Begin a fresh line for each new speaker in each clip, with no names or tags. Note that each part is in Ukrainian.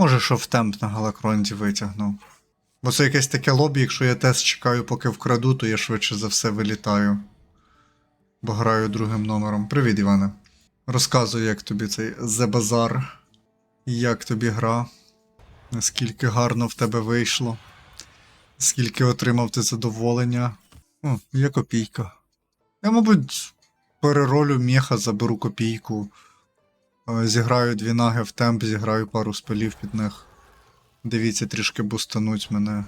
Може, що в темп на галакронді витягнув. Бо це якесь таке лобі, якщо я тест чекаю, поки вкраду, то я швидше за все вилітаю. Бо граю другим номером. Привіт, Іване. Розказуй, як тобі цей The Bazaar. Як тобі гра? Наскільки гарно в тебе вийшло? Скільки отримав ти задоволення? О, є копійка. Я, мабуть, переролю меха, заберу копійку. Е, Зіграю дві наги в темп, зіграю пару спелів під них. Дивіться, трішки бустануть мене.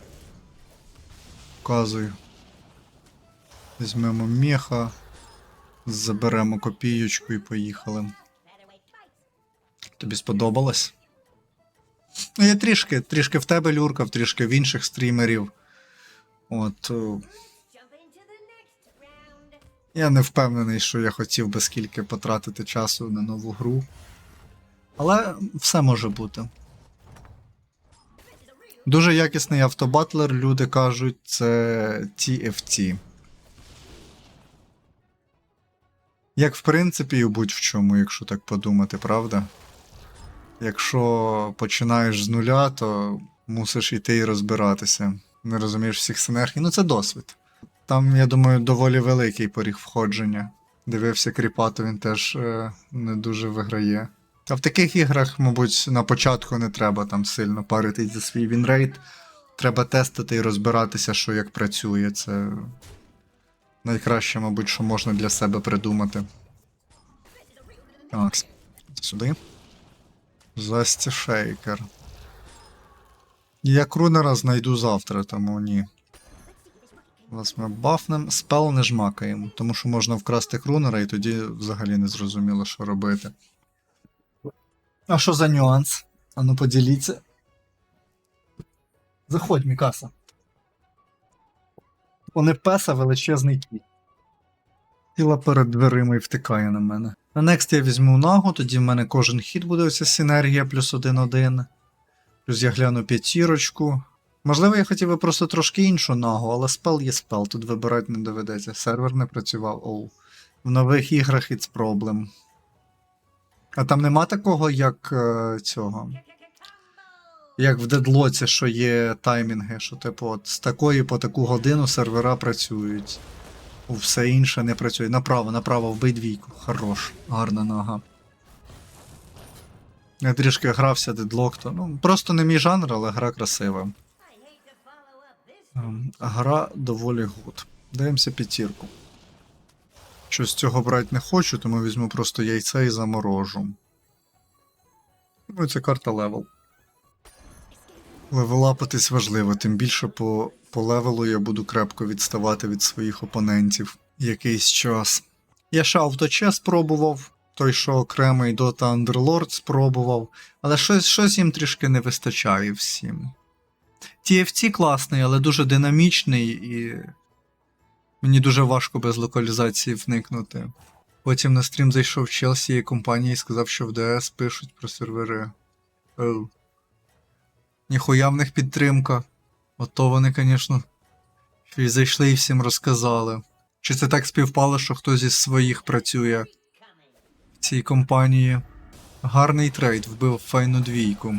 Вказую. Візьмемо меха, заберемо копійочку і поїхали. Тобі сподобалось? Ну, я трішки, трішки в тебе люркав, трішки в інших стрімерів. От. е, Я не впевнений, що я хотів би скільки потратити часу на нову гру. Але все може бути. Дуже якісний автобатлер, люди кажуть, це TFT. Як в принципі, і будь в чому, якщо так подумати, правда? Якщо починаєш з нуля, то мусиш іти і розбиратися. Не розумієш всіх синергій. Ну це досвід. Там, я думаю, доволі великий поріг входження. Дивився кріпато, він теж е, не дуже виграє. А в таких іграх, мабуть, на початку не треба там сильно паритись за свій вінрейт. Треба тестити і розбиратися, що як працює. Це найкраще, мабуть, що можна для себе придумати. Так, сюди. Засті шейкер. Я крунера знайду завтра, тому ні. Вас ми бафнем, спел не жмакаємо, тому що можна вкрасти крунера і тоді взагалі не зрозуміло, що робити. А що за нюанс? Ану поділіться. Заходь, Мікаса. Вони песа величезний кіт. Тіла перед дверима і втикає на мене. На next я візьму нагу, тоді в мене кожен хід буде оця синергія плюс один-один. Плюс я гляну п'ятірочку. Можливо, я хотів би просто трошки іншу нагу, але спел є спел, тут вибирати не доведеться. Сервер не працював. Оу. В нових іграх it's problem. А там нема такого, як е, цього. Як в дедлоці, що є таймінги, що типу от з такої по таку годину сервера працюють. Все інше не працює. Направо, направо, вбий двійку. Хорош, гарна нога. Я трішки грався дедлок, то ну, просто не мій жанр, але гра красива. Ем, Гра доволі гуд. Даємося п'ятірку. Щось цього брати не хочу, тому візьму просто яйце і заморожу. Ну, і це карта левел. Левелапатись важливо, тим більше по, по левелу я буду крепко відставати від своїх опонентів якийсь час. Я ще авточе спробував, той, що окремий Dota Underlord спробував, але щось, щось їм трішки не вистачає всім. TFT класний, але дуже динамічний і мені дуже важко без локалізації вникнути. Потім на стрім зайшов чел з цієї компанії і сказав, що в ДС пишуть про сервери. Оу. Ніхуя в них підтримка. Ото вони, звісно, і зайшли і всім розказали. Чи це так співпало, що хтось із своїх працює в цій компанії? Гарний трейд, вбив файну двійку.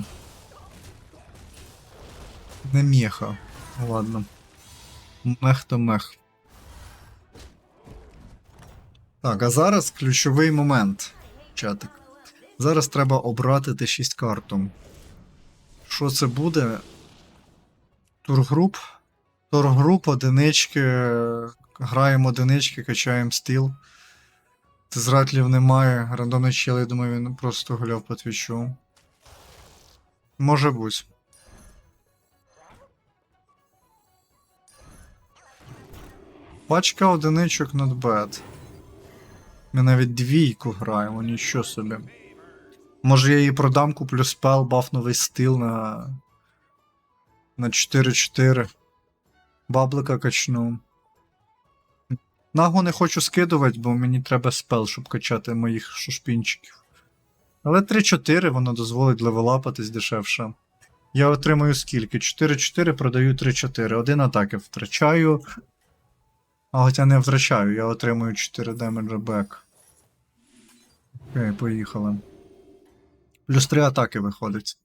Не меха. Ладно. Мех то мех. Так, а зараз ключовий момент, чатик. Зараз треба обрати Т6 карту. Що це буде? Тургруп. Тургруп, одинички. Граємо одинички, качаємо стіл. Зратлів немає. Рандомний чел, я думаю, він просто гуляв по твічу. Може бути. Пачка одиничок not bad. Ми навіть двійку граємо, нічого собі. Може я її продам, куплю спел, баф новий стил на. На 4-4. Баблика качну. Нагу не хочу скидувати, бо мені треба спел, щоб качати моїх шушпінчиків. Але 3-4 воно дозволить левелапатись дешевше. Я отримую скільки? 4-4 продаю 3-4. Один атаки втрачаю. А хоча не втрачаю, я отримую 4 демеджа бек. Окей, поїхали. Плюс 3 атаки виходить.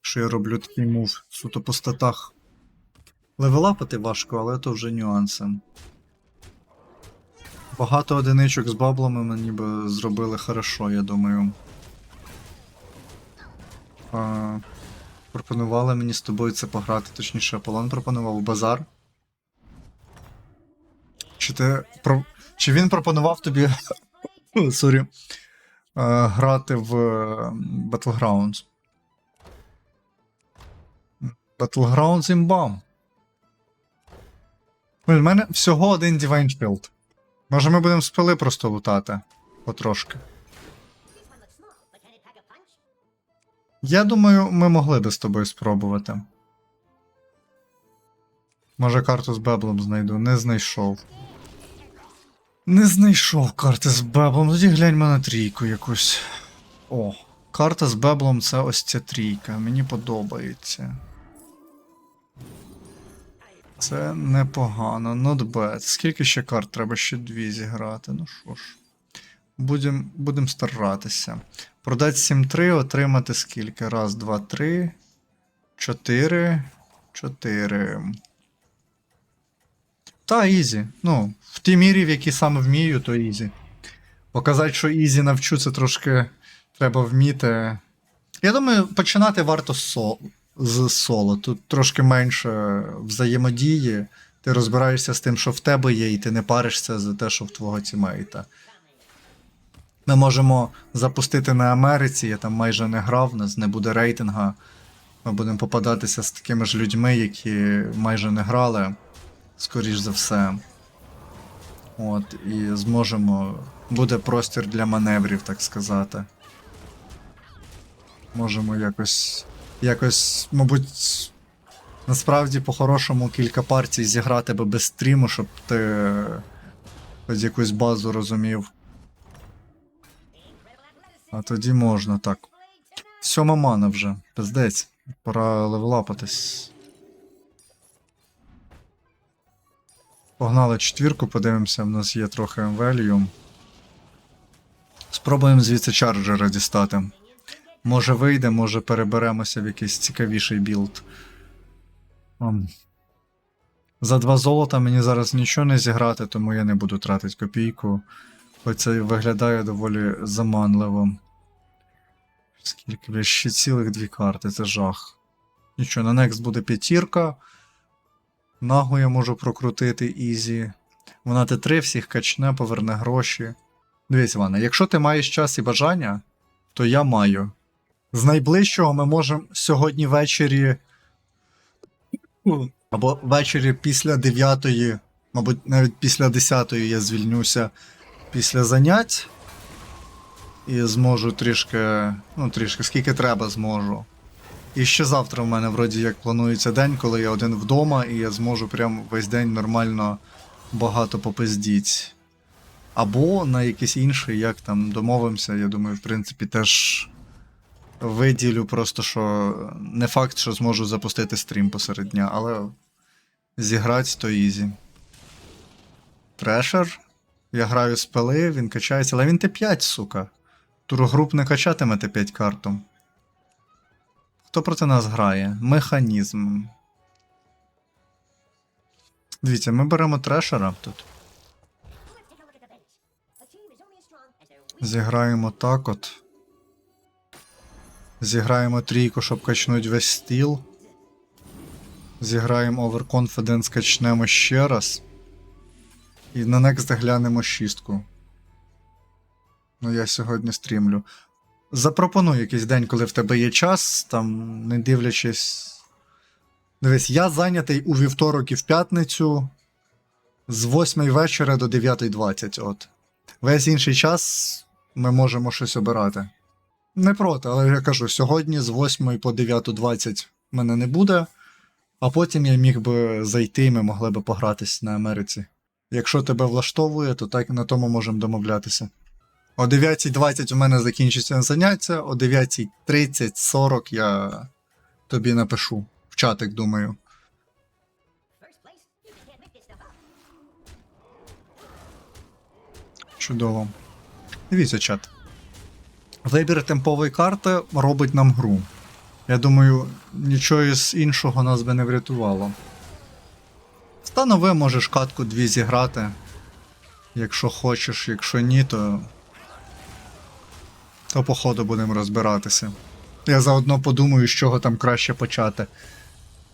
що я роблю такий мув суто по статах. Левелапати важко, але то вже нюанси. Багато одиничок з баблами мені би зробили хорошо, я думаю. А, пропонували мені з тобою це пограти, точніше, Аполлон пропонував базар. Чи ти. Чи він пропонував тобі. Сорі. Е, Грати в е, Battlegrounds? Battlegrounds імбам. У мене всього один Divine Shield. Може ми будемо спили просто лутати? Потрошки. Я думаю, ми могли би з тобою спробувати. Може карту з Беблом знайду. Не знайшов. Не знайшов карти з Беблом. Тоді гляньмо на трійку якусь. О, карта з Беблом це ось ця трійка. Мені подобається. Це непогано. Not bad. Скільки ще карт? Треба ще дві зіграти. Ну що ж. Будем, будем старатися. Продати 7-3, отримати скільки? Раз, два, три. Чотири. Чотири. Та, ізі. Ну, в тій мірі, в якій саме вмію, то ізі. Показати, що ізі навчу, це трошки треба вміти. Я думаю, починати варто з, со... з соло. Тут трошки менше взаємодії. Ти розбираєшся з тим, що в тебе є, і ти не паришся за те, що в твого тімейта. Ми можемо запустити на Америці, я там майже не грав, у нас не буде рейтинга. Ми будемо попадатися з такими ж людьми, які майже не грали, скоріш за все. От, і зможемо. Буде простір для маневрів, так сказати. Можемо якось. Якось, мабуть, насправді по-хорошому кілька партій зіграти би без стріму, щоб ти хоч якусь базу розумів. А тоді можна, так. Сьома мана вже, пиздець. Пора левелапатись. Погнали четвірку, подивимося, в нас є трохи value. Спробуємо звідси чарджера дістати. Може вийде, може переберемося в якийсь цікавіший білд. За два золота мені зараз нічого не зіграти, тому я не буду тратити копійку. Хоч це виглядає доволі заманливо. Скільки, бля, ще цілих дві карти, це жах. Нічого, на Next буде п'ятірка. Нагу я можу прокрутити ізі. Вона Т3 всіх качне, поверне гроші. Дивись, Івана, якщо ти маєш час і бажання, то я маю. З найближчого ми можемо сьогодні ввечері. Або ввечері після 9, мабуть, навіть після 10 я звільнюся після занять. І зможу трішки, ну трішки, скільки треба, зможу. І ще завтра в мене вроді як планується день, коли я один вдома, і я зможу прям весь день нормально багато попиздіть. Або на якийсь інший, як там домовимося, я думаю, в принципі, теж виділю просто, що не факт, що зможу запустити стрім посеред дня, але зіграти то ізі. Трешер. Я граю з пили, він качається, але він Т5, сука. Турогруп не качатиме Т5 карту. Хто проти нас грає? Механізм. Дивіться, ми беремо трешера тут. Зіграємо так от. Зіграємо трійку, щоб качнуть весь стіл. Зіграємо Overconfidence, качнемо ще раз. І на next глянемо шістку. Ну, я сьогодні стрімлю. Запропонуй якийсь день, коли в тебе є час, там, не дивлячись. Дивись, я зайнятий у вівторок і в п'ятницю з 8 вечора до 9.20. От. Весь інший час ми можемо щось обирати. Не проти, але я кажу, сьогодні з 8 по 9.20 мене не буде, а потім я міг би зайти і ми могли би погратись на Америці. Якщо тебе влаштовує, то так на тому можемо домовлятися. О 9.20 у мене закінчиться заняття, о 9.30-40 я тобі напишу в чатик, думаю. Чудово. Дивіться, чат. Вибір темпової карти робить нам гру. Я думаю, нічого із іншого нас би не врятувало. Станови можеш катку дві зіграти. Якщо хочеш, якщо ні, то. То по ходу будемо розбиратися. Я заодно подумаю, з чого там краще почати.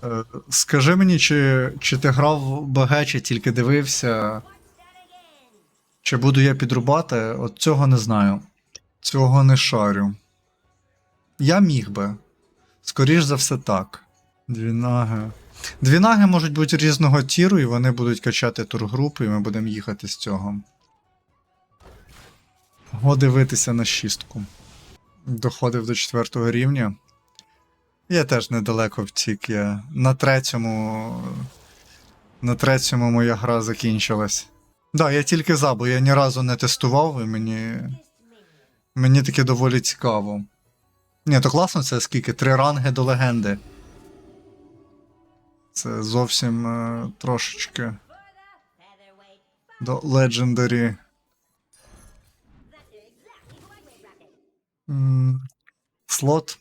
Е, скажи мені, чи, чи ти грав в БГ, чи тільки дивився. Чи буду я підрубати? От цього не знаю. Цього не шарю. Я міг би. Скоріш за все так. Дві наги. Дві наги можуть бути різного тіру, і вони будуть качати тургрупу, і ми будемо їхати з цього. Го дивитися на шістку. Доходив до четвертого рівня. Я теж недалеко втік. Я на третьому. На третьому моя гра закінчилась. Да, я тільки за, бо я ні разу не тестував, і мені. Мені таке доволі цікаво. Ні, то класно, це скільки? Три ранги до легенди. Це зовсім е, трошечки до Legendary. Слот.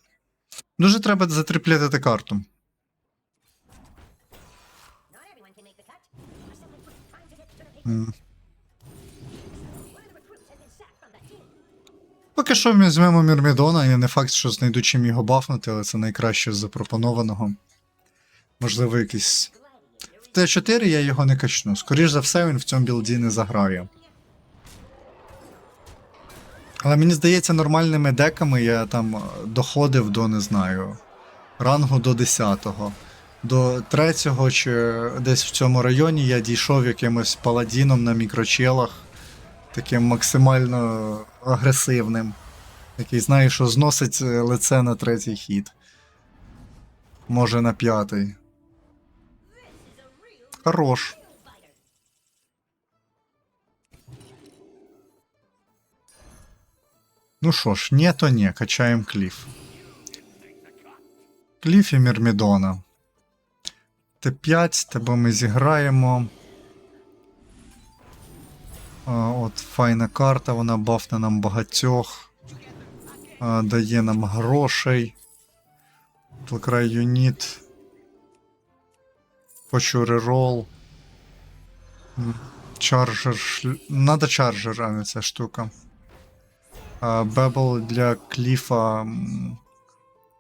Дуже треба затриплятити карту. Поки що ми візьмемо Мірмідона, і не факт, що знайду чим його бафнути, але це найкраще з запропонованого. Можливо, якийсь. В Т4 я його не качну. Скоріш за все, він в цьому білді не заграє. Але мені здається, нормальними деками я там доходив до, не знаю, рангу до 10-го. До 3-го чи десь в цьому районі я дійшов якимось паладіном на мікрочелах, таким максимально агресивним, який знає, що зносить е, лице на третій хід. Може на п'ятий. Хорош. Ну що ж, ні, то ні, качаємо кліф. Кліф і Мірмідона. Т5, тебе ми зіграємо. А, от файна карта, вона бафне нам багатьох. А, дає нам грошей. Телкрай юніт. Хочу рерол. Шль- Надо чаржер, а не ця штука. Бебл для кліфа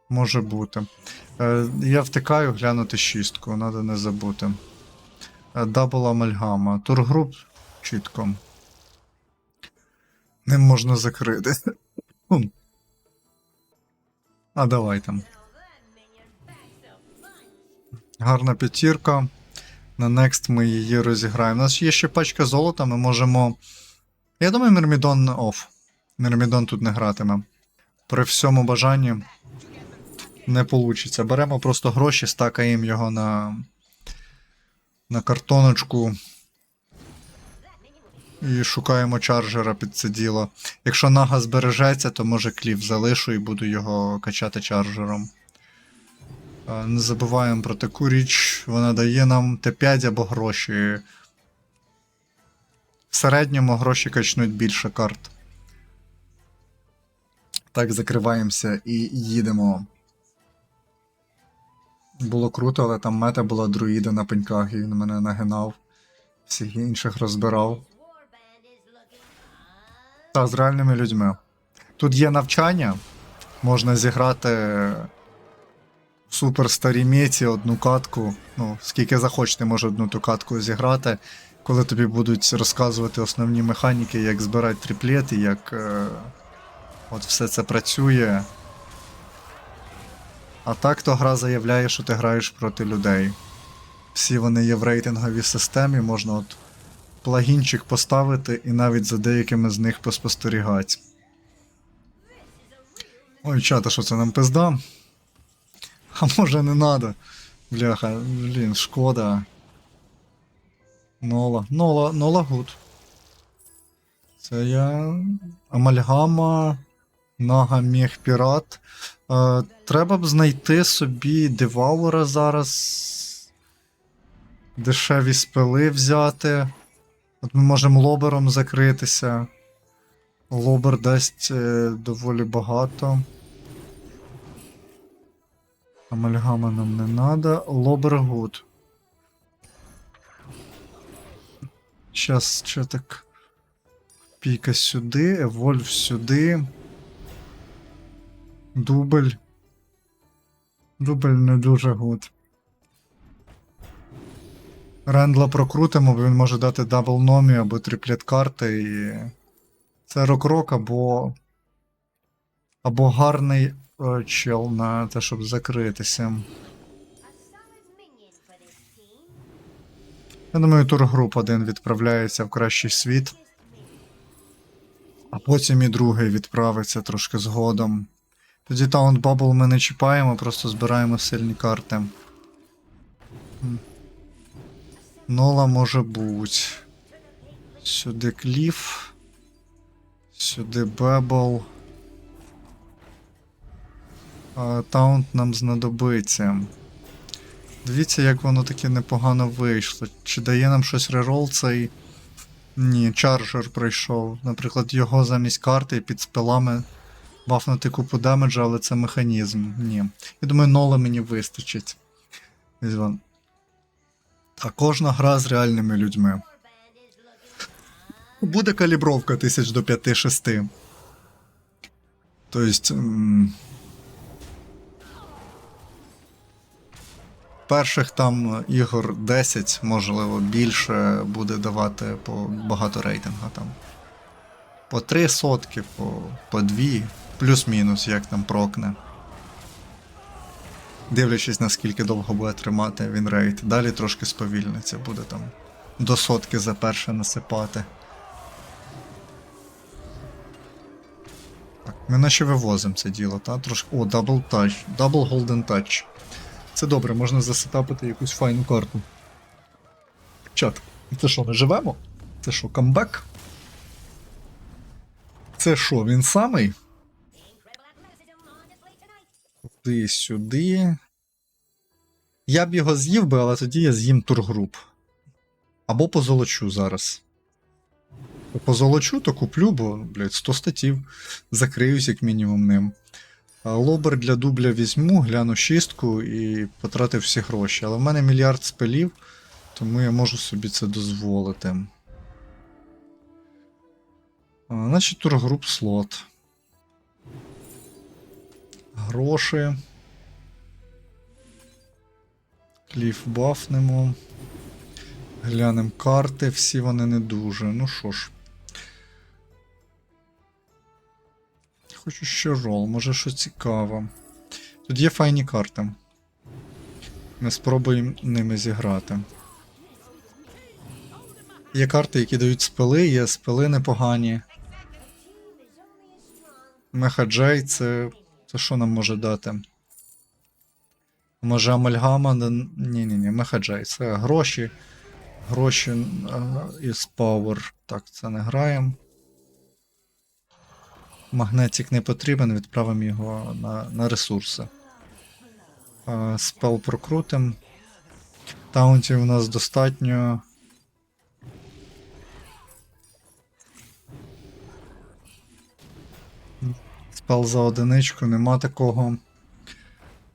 може бути. Е, Я втикаю глянути шістку, треба не забути. Е, Дабл амальгама. Тургруп чітко. Ним можна закрити. А давай там. Гарна п'ятірка. На Next ми її розіграємо. У нас є ще пачка золота, ми можемо. Я думаю, Мірмідон оф. Мірмідон тут не гратиме. При всьому бажанні не вийде. Беремо просто гроші, стакаємо його на, на картоночку. І шукаємо чарджера під це діло. Якщо нага збережеться, то може кліф залишу і буду його качати чарджером. Е, Не забуваємо про таку річ, вона дає нам Т5 або гроші. В середньому гроші качнуть більше карт. Так, закриваємося і їдемо. Було круто, але там мета була друїда на пеньках, і він мене нагинав. Всіх інших розбирав. Та, з реальними людьми. Тут є навчання. Можна зіграти супер старій меті одну катку. Ну, скільки захочете, може одну ту катку зіграти, коли тобі будуть розказувати основні механіки, як збирати тріплети, як е, от все це працює. А так то гра заявляє, що ти граєш проти людей. Всі вони є в рейтинговій системі, можна от плагінчик поставити і навіть за деякими з них поспостерігати. Ой, чата, що це нам пизда? А може не надо? Бляха, блін, шкода. Нола. Нола, нола гуд. Це я. Амальгама. Нага мех пірат. Е, треба б знайти собі деваура зараз. Дешеві спили взяти. От ми можемо лобером закритися. Лобер дасть е, доволі багато. Амальгама нам не надо. Лобергуд. Щас ще так. Піка сюди, Евольв сюди. Дубль. Дубль не дуже гуд. Рендла прокрутимо, бо він може дати дабл номі або триплет карти і. Це рок-рок або. Або гарний е, чел на те, щоб закритися. Я думаю, тургруп один відправляється в кращий світ, а потім і другий відправиться трошки згодом. Тоді Таунт Бабл ми не чіпаємо, просто збираємо сильні карти. Нола може бути. Сюди Кліф. Сюди Бебл. Таунт нам знадобиться. Дивіться, як воно таке непогано вийшло. Чи дає нам щось рерол цей. Ні, чаржер прийшов. Наприклад, його замість карти під спелами бафнути купу демеджа, але це механізм. Ні. Я думаю, нола мені вистачить. А кожна гра з реальними людьми. Буде калібровка тисяч до 5-6. Тобто. перших там ігор 10, можливо, більше буде давати по багато рейтинга там. По 3 сотки, по, по 2, плюс-мінус, як там прокне. Дивлячись, наскільки довго буде тримати він рейд. Далі трошки сповільниться, буде там до сотки за перше насипати. Так, ми наче вивозимо це діло, та? Трошки. О, дабл тач. Дабл голден тач. Це добре, можна засетапити якусь файну карту. Чат, це що, ми живемо? Це що, камбек? Це що, він самий?
Incredible athleticism on display tonight.
Туди, сюди. Я б його з'їв би, але тоді я з'їм тургруп. Або позолочу зараз. Позолочу, то куплю, бо, блядь, 100 статів. Закриюсь як мінімум ним. Лобер для дубля візьму, гляну шістку і потратив всі гроші. Але в мене мільярд спелів, тому я можу собі це дозволити. Значить, тургруп слот. Гроші. Кліф бафнемо. Глянемо карти, всі вони не дуже. Ну що ж. Хочу ще рол, може що цікаво. Тут є файні карти. Ми спробуємо ними зіграти. Є карти, які дають спели, є спели непогані. Мехаджей це. Це що нам може дати? Може амальгама? Ні, ні, ні, Мехаджей. Це гроші. Гроші е, із Power. Так, це не граємо. Магнетик не потрібен, відправимо його на, на ресурси. Е, Спел прокрутим. Таунтів у нас достатньо. Спел за одиничку, нема такого.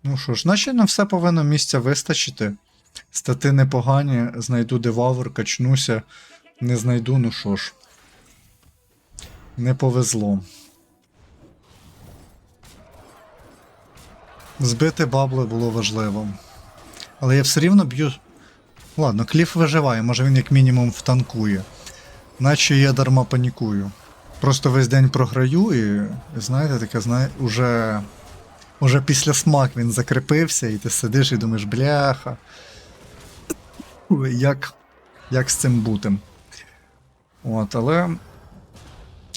Ну що ж, наче на все повинно місця вистачити. Стати непогані, знайду девавр, качнуся. Не знайду, ну що ж. Не повезло. Збити бабли було важливо. Але я все рівно б'ю. Ладно, кліф виживає, може він як мінімум втанкує. Наче я дарма панікую. Просто весь день програю і, знаєте, таке, знає, уже, уже після смак він закріпився, і ти сидиш і думаєш, бляха. Як, як з цим бути? От, але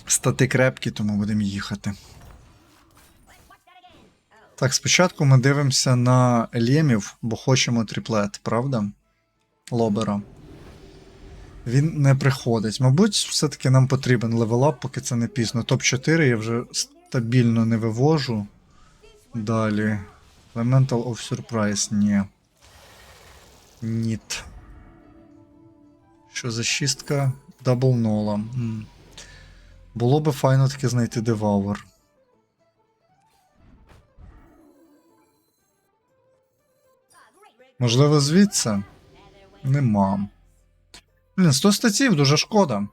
стати крепкі, тому будемо їхати. Так, спочатку ми дивимося на Лємів, бо хочемо тріплет, правда? Лобера. Він не приходить. Мабуть, все-таки нам потрібен левелап, поки це не пізно. Топ-4 я вже стабільно не вивожу. Далі. Elemental of Surprise, ні. Ніт. Що за шістка? Дабл нола. Було би файно таки знайти Девауер. Можливо, звідси? Нема. Блін, 100 статів дуже шкода.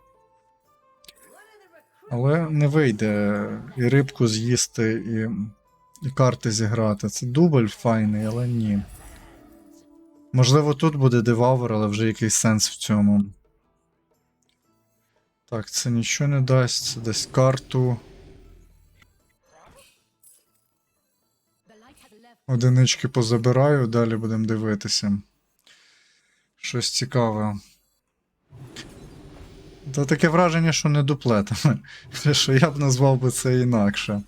Але не вийде і рибку з'їсти, і, і карти зіграти. Це дубль файний, але ні. Можливо, тут буде девавр, але вже якийсь сенс в цьому. Так, це нічого не дасть, це дасть карту. Одинички позабираю, далі будемо дивитися. Щось цікаве. Та таке враження, що не дуплетами. Що я б назвав би це інакше.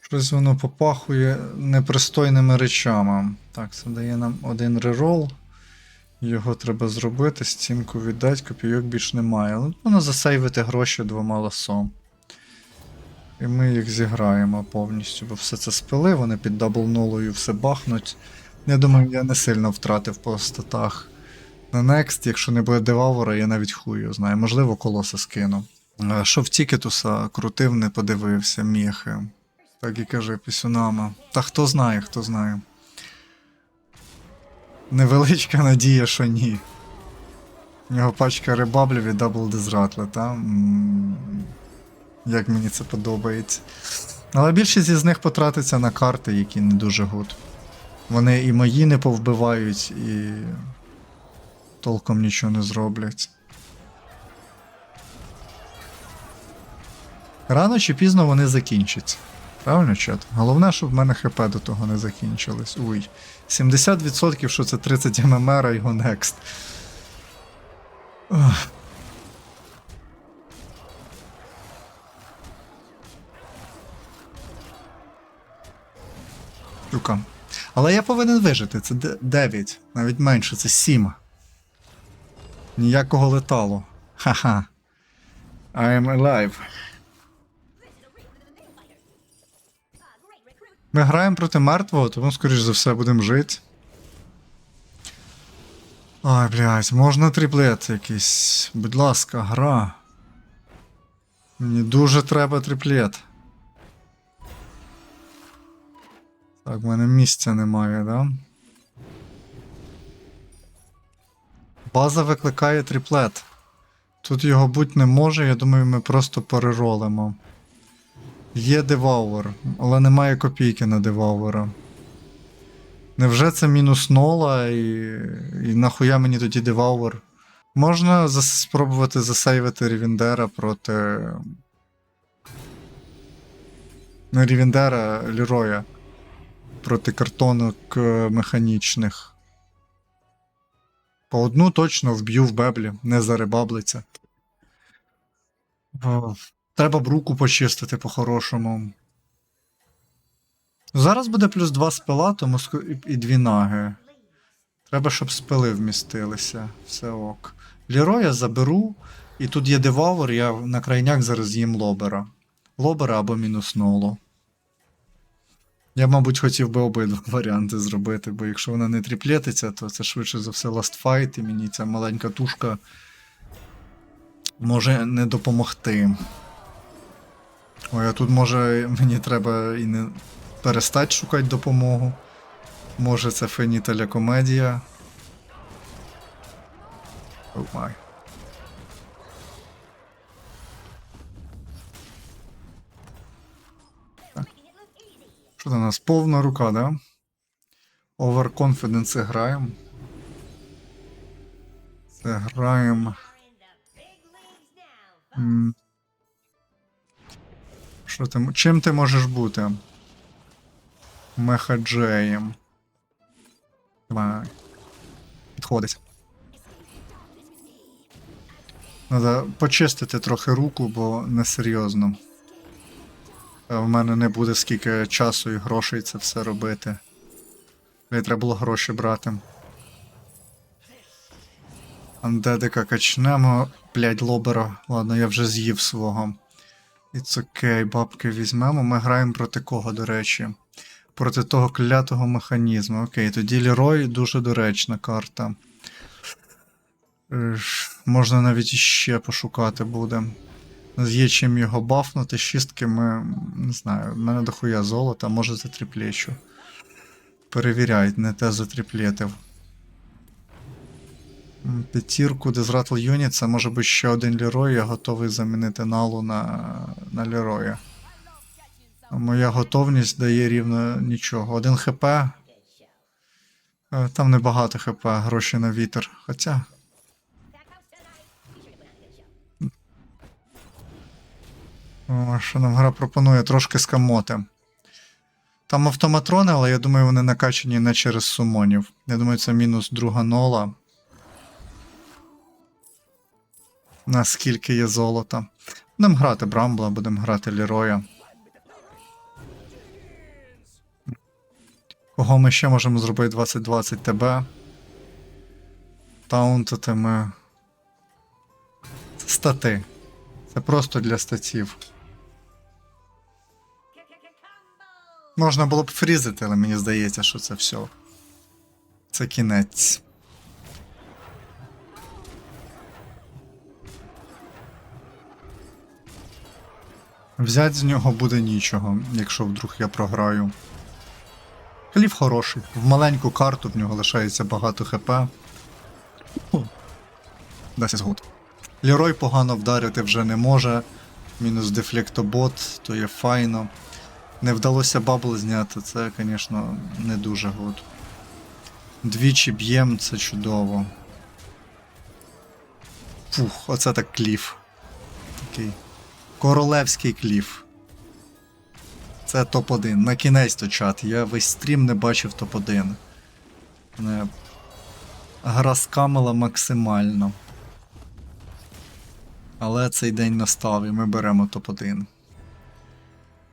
Щось воно попахує непристойними речами. Так, це дає нам один рерол. Його треба зробити, стінку віддати, копійок більш немає. Але воно засейвити гроші двома ласом. І ми їх зіграємо повністю, бо все це спили, вони під даблнулою все бахнуть. Я думаю, я не сильно втратив по статах. На Next, якщо не буде девавора, я навіть хую знаю. Можливо, колоса скину. Е, Що в Тікетуса крутив, не подивився, міхи. Так і каже пісюнама. Та хто знає, хто знає. Невеличка надія, що ні. У нього пачка ребаблів і дабл дезратли, та? Як мені це подобається. Але більшість із них потратиться на карти, які не дуже гуд. Вони і мої не повбивають, і толком нічого не зроблять. Рано чи пізно вони закінчаться. Правильно, чат? Головне, щоб в мене ХП до того не закінчилось. Уй. 70% що це 30 ММР і його next. Ох. Штука. Але я повинен вижити. Це 9, навіть менше, це 7. Ніякого леталу. Ха-ха. I am alive. Ми граємо проти мертвого, тому, скоріш за все, будемо жити. Ай, блядь, можна триплет якийсь. Будь ласка, гра. Мені дуже треба триплет. Так, в мене місця немає, да? База викликає триплет. Тут його бути не може, я думаю, ми просто переролимо. Є девауер, але немає копійки на девауера. Невже це мінус нола і, і нахуя мені тоді девауер? Можна зас- спробувати засейвити Рівіндера проти. Не Рівіндера, Ліроя. Проти картонок е, механічних. По одну точно вб'ю в беблі, не зарибаблиться. Треба б руку почистити по-хорошому. Зараз буде плюс 2 спила, тому і- і дві наги. Треба, щоб спили вмістилися. Все ок. Ліроя заберу, і тут є девавр, я на крайняк зараз їм лобера. Лобера або мінус нолу. Я, мабуть, хотів би обидва варіанти зробити, бо якщо вона не тріплетиться, то це швидше за все ластфайт, і мені ця маленька тушка може не допомогти. Ой, а тут може мені треба і не перестати шукати допомогу. Може це феніталя комедія. Май. Що до нас? Повна рука, да? Overconfidence граємо. Це граємо. Що ти, чим ти можеш бути? Мехаджеєм. Давай. Підходить. Надо почистити трохи руку, бо несерйозно. Е, В мене не буде скільки часу і грошей це все робити. Мені треба було гроші брати. Андедика качнемо. Блять, лобера. Ладно, я вже з'їв свого. It's окей, бабки візьмемо. Ми граємо проти кого, до речі? Проти того клятого механізму. Окей, тоді Лерой дуже доречна карта. Е, Можна навіть іще пошукати буде. Є чим його бафнути, шістки ми. Не знаю, в мене дохуя золота, може затріплєчу. Перевіряють, не те затріплєтив. М, П'ятірку Дезратл Юніт, це може бути ще один Лерой, я готовий замінити налу на, на Лероя. Моя готовність дає рівно нічого. Один ХП. Е, Там небагато ХП, гроші на вітер. Хоча. Що нам гра пропонує трошки скамоти. Там автоматрони, але я думаю, вони накачані не через сумонів. Я думаю, це мінус друга нола. Наскільки є золота. Будемо грати Брамбла, будемо грати Ліроя. Кого ми ще можемо зробити 2020 ТБ? Таунтити ми. Стати. Це просто для статів. Можна було б фрізити, але мені здається, що це все. Це кінець. Взять з нього буде нічого, якщо вдруг я програю. Кліф хороший. В маленьку карту в нього лишається багато хп. Фу. 10 згод. Лірой погано вдарити вже не може. Мінус дефлектобот, то є файно. Не вдалося бабл зняти, це, звісно, не дуже гуд. Двічі б'єм, це чудово. Фух, оце так кліф. Такий. Королевський кліф. Це топ-1. На кінець то чат. Я весь стрім не бачив топ-1. Мене Гра скамила максимально. Але цей день настав і ми беремо топ-1.